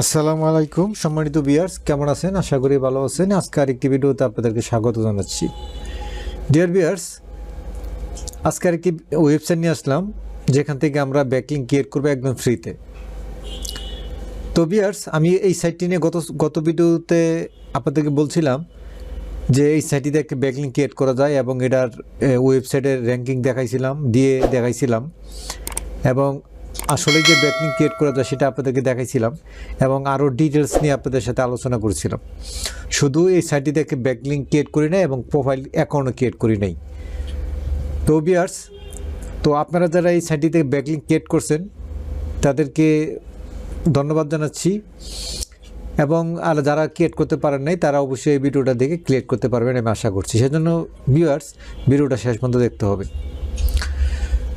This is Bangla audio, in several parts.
আসসালামু আলাইকুম, সম্মানিত বিয়ার্স কেমন আছেন? আশা করি ভালো আছেন। আজকে আরেকটি ভিডিওতে আপনাদেরকে স্বাগত জানাচ্ছি। ডিয়ার বিয়ার্স আজকে আরেকটি ওয়েবসাইট নিয়ে আসলাম, যেখান থেকে আমরা ব্যাকলিং ক্রিয়েট করব একদম ফ্রিতে তো বিয়ার্স আমি এই সাইটটি নিয়ে গত গত ভিডিওতে আপনাদেরকে বলছিলাম যে এই সাইটটিতে একটা ব্যাকলিং ক্রিয়েট করা যায় এবং এটার ওয়েবসাইটের র্যাঙ্কিং দেখাইছিলাম, দিয়ে দেখাইছিলাম। এবং আসলে যে ব্যাকলিং ক্রিয়েট করা যায় সেটা আপনাদেরকে দেখাইছিলাম এবং আরও ডিটেলস নিয়ে আপনাদের সাথে আলোচনা করেছিলাম। শুধু এই সাইটটি থেকে ব্যাকলিং ক্রিয়েট করি নাই এবং প্রোফাইল অ্যাকাউন্টও ক্রিয়েট করি নাই। তো বিয়ার্স তো আপনারা যারা এই সাইটটি থেকে ব্যাকলিং ক্রিয়েট করছেন, তাদেরকে ধন্যবাদ জানাচ্ছি। এবং আর যারা ক্রিয়েট করতে পারেন নাই, তারা অবশ্যই এই ভিডিওটা দেখে ক্রিয়েট করতে পারবেন, আমি আশা করছি। সেজন্য ভিউয়ার্স ভিডিওটা শেষ পর্যন্ত দেখতে হবে।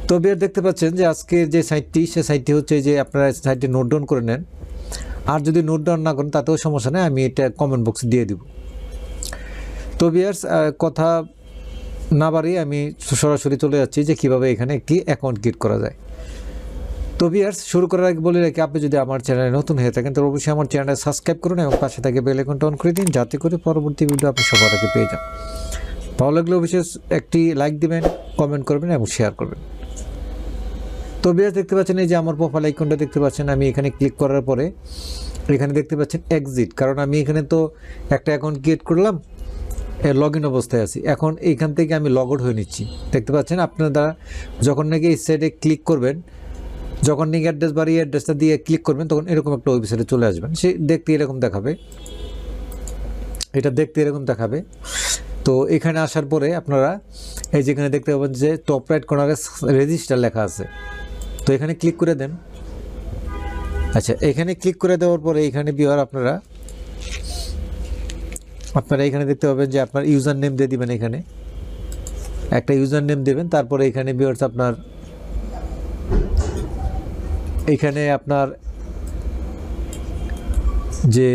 তো বিয়ার দেখতে পাচ্ছেন যে আজকের যে সাইটটি সে সাইটটি হচ্ছে যে আপনারা সাইটটি নোট ডাউন করে নেন। আর যদি নোট ডাউন না করেন, তাতেও সমস্যা নেই, আমি এটা কমেন্ট বক্সে দিয়ে দিব। তো বিয়ার্স কথা না বাড়িয়ে আমি সরাসরি চলে যাচ্ছি যে কীভাবে এখানে একটি অ্যাকাউন্ট ক্রিয়েট করা যায়। তো বিয়ার্স শুরু করার আগে বলে রাখি, আপনি যদি আমার চ্যানেলে নতুন হয়ে থাকেন, তাহলে অবশ্যই আমার চ্যানেলটা সাবস্ক্রাইব করুন এবং পাশে থেকে বেল আইকনটা অন করে দিন, যাতে করে পরবর্তী ভিডিও আপনি সবার আগে পেয়ে যান। ভালো লাগলে অবশ্যই একটি লাইক দিবেন কমেন্ট করবেন এবং শেয়ার করবেন। তো বেশ, দেখতে পাচ্ছেন এই যে আমার প্রোফাইল আইকনটা দেখতে পাচ্ছেন। আমি এখানে ক্লিক করার পরে এখানে দেখতে পাচ্ছেন এক্সিট কারণ আমি এখানে তো একটা অ্যাকাউন্ট ক্রিয়েট করলাম লগ ইন অবস্থায় আছি। এখন এইখান থেকে আমি লগ আউট হয়ে নিচ্ছি। দেখতে পাচ্ছেন আপনারা যখন নাকি এই সাইডে ক্লিক করবেন, যখন নাকি অ্যাড্রেস বাড়ি অ্যাড্রেসটা দিয়ে ক্লিক করবেন, তখন এরকম একটা ওয়েবসাইটে চলে আসবেন। সে দেখতে এরকম দেখাবে। এটা দেখতে এরকম দেখাবে। তো এখানে আসার পরে আপনারা এই যেখানে দেখতে পাবেন যে টপ রাইট কর্নারে রেজিস্টার লেখা আছে। তো এখানে ক্লিক করে দেন। আচ্ছা এখানে ক্লিক করে দেওয়ার পরে এখানে বিওয়ার আপনারা আপনারা এখানে দেখতে পাবেন যে আপনার ইউজার নেম দিয়ে দিবেন এখানে। একটা ইউজার নেম দেবেন, তারপরে এখানে বিওয়ার্স আপনার, এখানে আপনার যে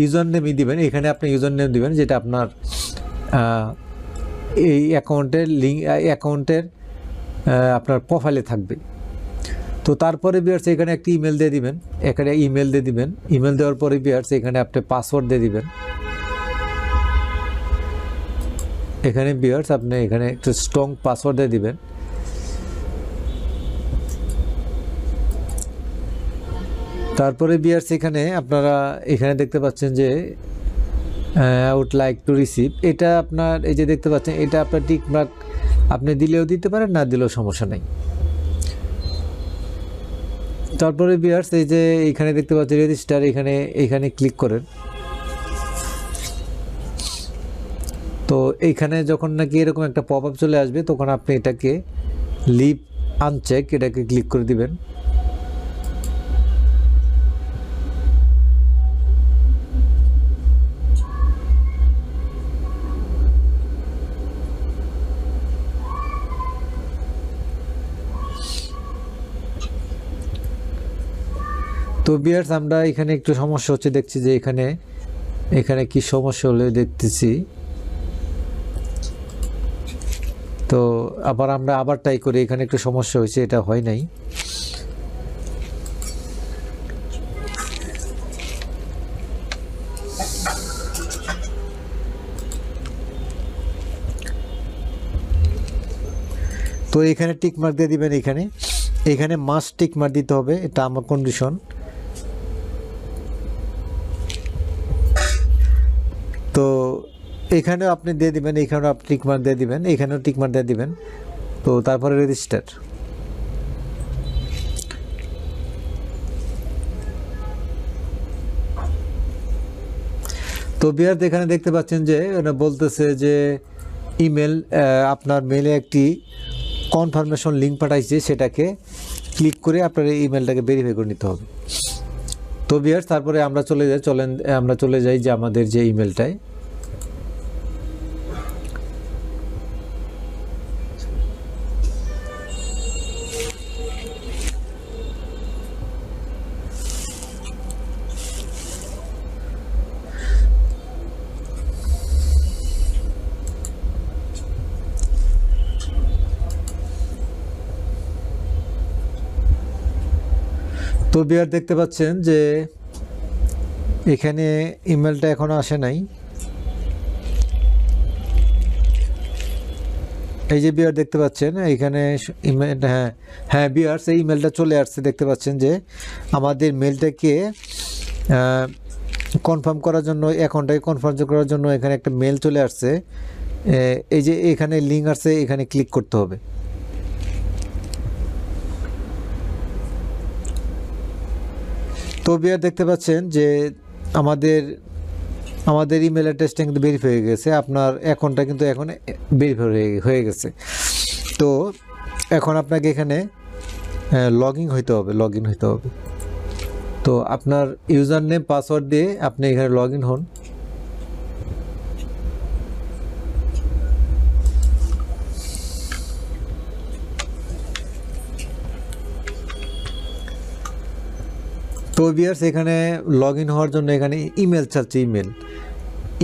ইউজার নেমই দিবেন, এখানে আপনি ইউজার নেম দিবেন, যেটা আপনার এই অ্যাকাউন্টের লিঙ্ক অ্যাকাউন্টের আপনার প্রোফাইলে থাকবে। তো তারপরে বিয়ার্স এখানে একটি ইমেল দিয়ে দিবেন। এখানে ইমেল দিয়ে দিবেন। ইমেল দেওয়ার পরে বিয়ার্স এখানে আপনি পাসওয়ার্ড দিয়ে দিবেন। এখানে বিয়ার্স আপনি এখানে একটু স্ট্রং পাসওয়ার্ড দিয়ে দিবেন। তারপরে বিয়ার্স এখানে আপনারা এখানে দেখতে পাচ্ছেন যে উড লাইক টু রিসিভ এটা আপনার, এই যে দেখতে পাচ্ছেন, এটা আপনার টিকমার্ক আপনি দিলেও দিতে পারেন, না দিলেও সমস্যা নেই। তারপরে বিয়ার্স, এই যে এইখানে দেখতে পাচ্ছি রেজিস্টার এখানে, এইখানে ক্লিক করেন। তো এইখানে যখন নাকি এরকম একটা পপ আপ চলে আসবে, তখন আপনি এটাকে লিভ আনচেক এটাকে ক্লিক করে দিবেন। তো বিয়ার্স, আমরা এখানে একটু সমস্যা হচ্ছে, দেখছি যে এখানে এখানে কি সমস্যা হলে দেখতেছি। তো আবার আমরা আবার ট্রাই করি, এখানে একটু সমস্যা হয়েছে, এটা হয় নাই। তো এখানে টিক মার্ক দিয়ে দিবেন এখানে। এখানে মাস্ট টিক মার্ক দিতে হবে, এটা আমার কন্ডিশন তো এখানেও আপনি দিয়ে দিবেন, এখানেও আপনি টিকমার দিয়ে দিবেন, এখানেও টিকমার দিয়ে দিবেন। তো তারপরে রেজিস্টার তো বিয়ার এখানে দেখতে পাচ্ছেন যে বলতেছে যে ইমেল আপনার মেলে একটি কনফার্মেশন লিঙ্ক পাঠাইছে, সেটাকে ক্লিক করে আপনার এই ইমেলটাকে ভেরিফাই করে নিতে হবে। তো বিয়ার তারপরে আমরা চলে যাই, চলেন, আমরা চলে যাই যে আমাদের যে ইমেলটায় তো বিয়ার দেখতে পাচ্ছেন যে এখানে ইমেলটা এখনও আসে নাই। এই যে বিয়ার দেখতে পাচ্ছেন, এখানে ইমেল হ্যাঁ হ্যাঁ বিয়ার সেই ইমেলটা চলে আসছে। দেখতে পাচ্ছেন যে আমাদের মেলটাকে কনফার্ম করার জন্য অ্যাকাউন্টটাকে কনফার্ম করার জন্য এখানে একটা মেল চলে আসছে। এই যে এখানে লিঙ্ক আসছে, এখানে ক্লিক করতে হবে। তো বিয়ার দেখতে পাচ্ছেন যে আমাদের আমাদের ইমেল অ্যাড্রেসটা কিন্তু ভেরিফাই হয়ে গেছে। আপনার অ্যাকাউন্টটা কিন্তু এখন ভেরিফাই হয়ে হয়ে গেছে। তো এখন আপনাকে এখানে লগ ইন হইতে হবে লগ ইন হইতে হবে। তো আপনার ইউজার নেম পাসওয়ার্ড দিয়ে আপনি এখানে লগ ইন হন। তো বিয়ার্স এখানে লগ ইন হওয়ার জন্য এখানে ইমেল চাচ্ছে ইমেল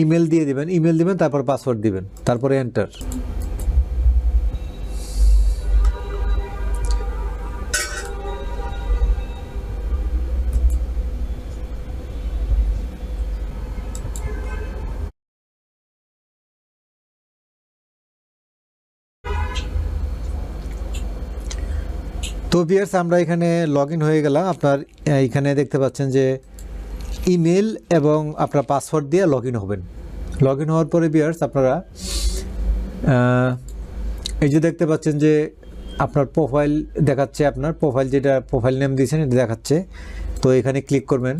ইমেল দিয়ে দিবেন ইমেল দিবেন, তারপর পাসওয়ার্ড দিবেন, তারপরে এন্টার তো বিয়ার্স আমরা এখানে লগ হয়ে গেলাম। আপনার এখানে দেখতে পাচ্ছেন যে ইমেল এবং আপনার পাসওয়ার্ড দিয়ে লগ হবেন। লগ হওয়ার পরে বিয়ার্স আপনারা এই যে দেখতে পাচ্ছেন যে আপনার প্রোফাইল দেখাচ্ছে আপনার প্রোফাইল যেটা প্রোফাইল নেম দিয়েছেন, এটা দেখাচ্ছে। তো এখানে ক্লিক করবেন।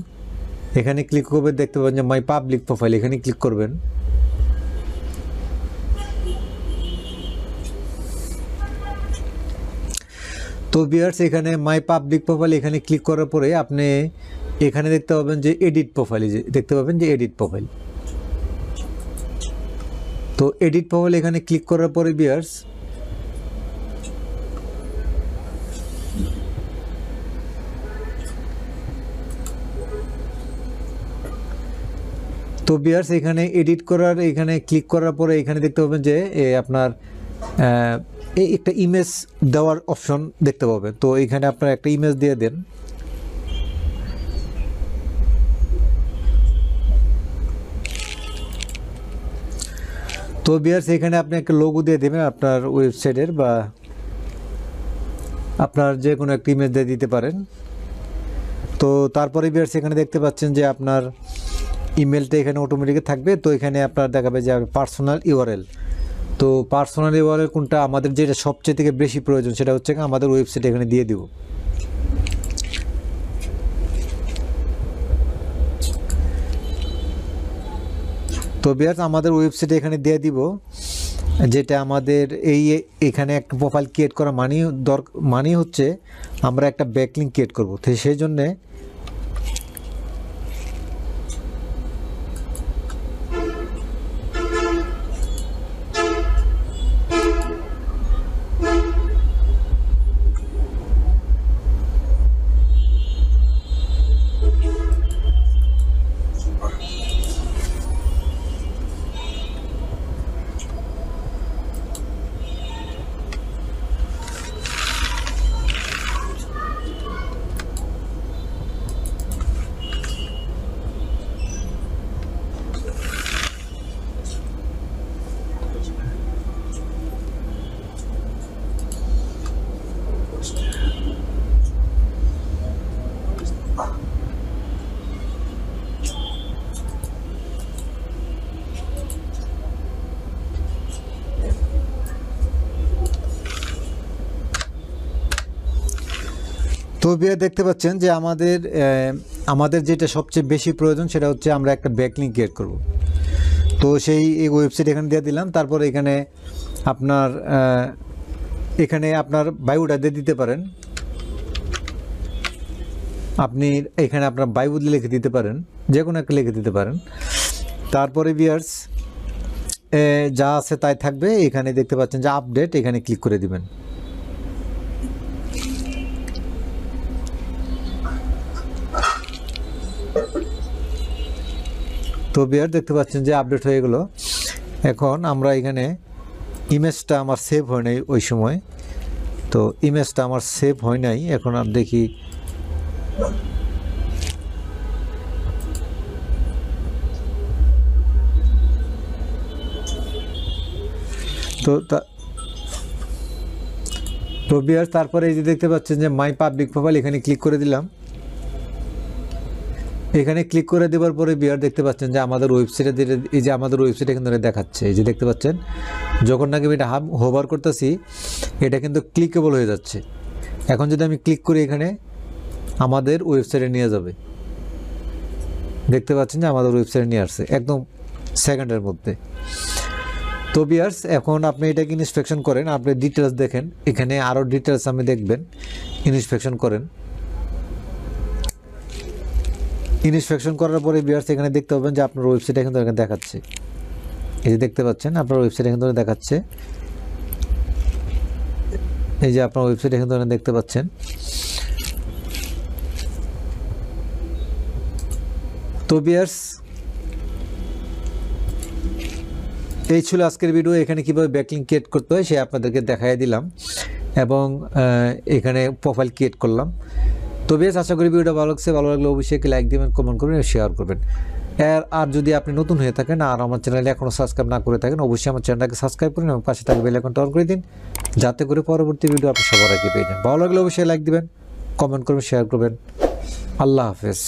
এখানে ক্লিক করবেন, দেখতে পাবেন যে মাই পাবলিক প্রোফাইল এখানে ক্লিক করবেন। তো বিয়ার্স এখানে মাই পাবলিক প্রোফাইল এখানে ক্লিক করার পরে আপনি এখানে দেখতে পাবেন যে এডিট প্রোফাইল দেখতে পাবেন যে এডিট প্রোফাইল তো এডিট প্রোফাইল এখানে ক্লিক করার পরে বিয়ার্স তো বিয়ার্স এখানে এডিট করার, এখানে ক্লিক করার পরে এখানে দেখতে পাবেন যে আপনার এই একটা ইমেজ দেওয়ার অপশন দেখতে পাবেন। তো এখানে আপনার একটা ইমেজ দিয়ে দেন। তো বিয়ার্স এখানে আপনি একটা লোগো দিয়ে দেবেন আপনার ওয়েবসাইটের বা আপনার যে কোনো একটা ইমেজ দিয়ে দিতে পারেন। তো তারপরে বিয়ার্স এখানে দেখতে পাচ্ছেন যে আপনার ইমেলটা এখানে অটোমেটিক থাকবে। তো এখানে আপনার দেখাবে যে পার্সোনাল ইউআরএল তো পার্সোনালি ইউআরএল কোনটা আমাদের যেটা সবচেয়ে থেকে বেশি প্রয়োজন সেটা হচ্ছে আমাদের ওয়েবসাইট এখানে দিয়ে দিব। তো বিয়ার্স আমাদের ওয়েবসাইট এখানে দিয়ে দিব, যেটা আমাদের এই এখানে একটা প্রোফাইল ক্রিয়েট করা মানি দর মানি হচ্ছে আমরা একটা ব্যাকলিং ক্রিয়েট করব। তো সেই জন্যে তো বিয়ে দেখতে পাচ্ছেন যে আমাদের আমাদের যেটা সবচেয়ে বেশি প্রয়োজন সেটা হচ্ছে আমরা একটা ব্যাকলিং ক্রিয়েট করব। তো সেই ওয়েবসাইট এখানে দিয়ে দিলাম, তারপর এখানে আপনার এখানে আপনার বায়ুটা দিয়ে দিতে পারেন। আপনি এখানে আপনার বায়ু লিখে দিতে পারেন যে কোনো একটা লিখে দিতে পারেন। তারপরে বিয়ার্স যা আছে তাই থাকবে, এখানে দেখতে পাচ্ছেন যে আপডেট এখানে ক্লিক করে দিবেন। তো বিয়ার দেখতে পাচ্ছেন যে আপডেট হয়ে গেল। এখন আমরা এখানে ইমেজটা আমার সেভ হয় নাই ওই সময়। তো ইমেজটা আমার সেভ হয় নাই, এখন আর দেখি। তো তা- বিয়ার তারপরে এই যে দেখতে পাচ্ছেন যে মাই পাবলিক প্রোফাইল এখানে ক্লিক করে দিলাম। এখানে ক্লিক করে দেওয়ার পরে বিয়ার দেখতে পাচ্ছেন যে আমাদের ওয়েবসাইটে এই যে আমাদের ওয়েবসাইট এখানে দেখাচ্ছে। এই যে দেখতে পাচ্ছেন, যখন নাকি আমি এটা হাম হোভার করতেছি, এটা কিন্তু ক্লিকেবল হয়ে যাচ্ছে। এখন যদি আমি ক্লিক করি এখানে, আমাদের ওয়েবসাইটে নিয়ে যাবে। দেখতে পাচ্ছেন যে আমাদের ওয়েবসাইটে নিয়ে আসছে, একদম সেকেন্ডের মধ্যে। তো বিয়ার্স এখন আপনি এটাকে ইন্সপেকশন করেন, আপনি ডিটেলস দেখেন। এখানে আরও ডিটেলস আপনি দেখবেন ইন্সপেকশন করেন। ইন্সপেকশন করার পরে বিয়ার্স এখানে দেখতে পাবেন যে আপনার ওয়েবসাইট এখানে এখানে দেখাচ্ছে। এই যে দেখতে পাচ্ছেন, আপনার ওয়েবসাইট এখানে দেখাচ্ছে। এই যে আপনার ওয়েবসাইট এখানে দেখতে পাচ্ছেন। তো বিয়ার্স এই ছিল আজকের ভিডিও এখানে কীভাবে ব্যাকলিং ক্রিয়েট করতে হয়, সে আপনাদেরকে দেখাই দিলাম। এবং এখানে প্রোফাইল ক্রিয়েট করলাম। তো বেশ, আশা করি ভিডিওটা ভালো লাগছে। ভালো লাগলে অবশ্যই লাইক দেবেন কমেন্ট করবেন শেয়ার করবেন। আর আর যদি আপনি নতুন হয়ে থাকেন আর আমার চ্যানেলে এখনও সাবস্ক্রাইব না করে থাকেন, অবশ্যই আমার চ্যানেলটাকে সাবস্ক্রাইব করুন এবং পাশে থাকবে বেলাইকন টন করে দিন, যাতে করে পরবর্তী ভিডিও আপনি সবার আগে পেয়ে যান। ভালো লাগলে অবশ্যই লাইক দেবেন কমেন্ট করবেন শেয়ার করবেন। আল্লাহ হাফেজ।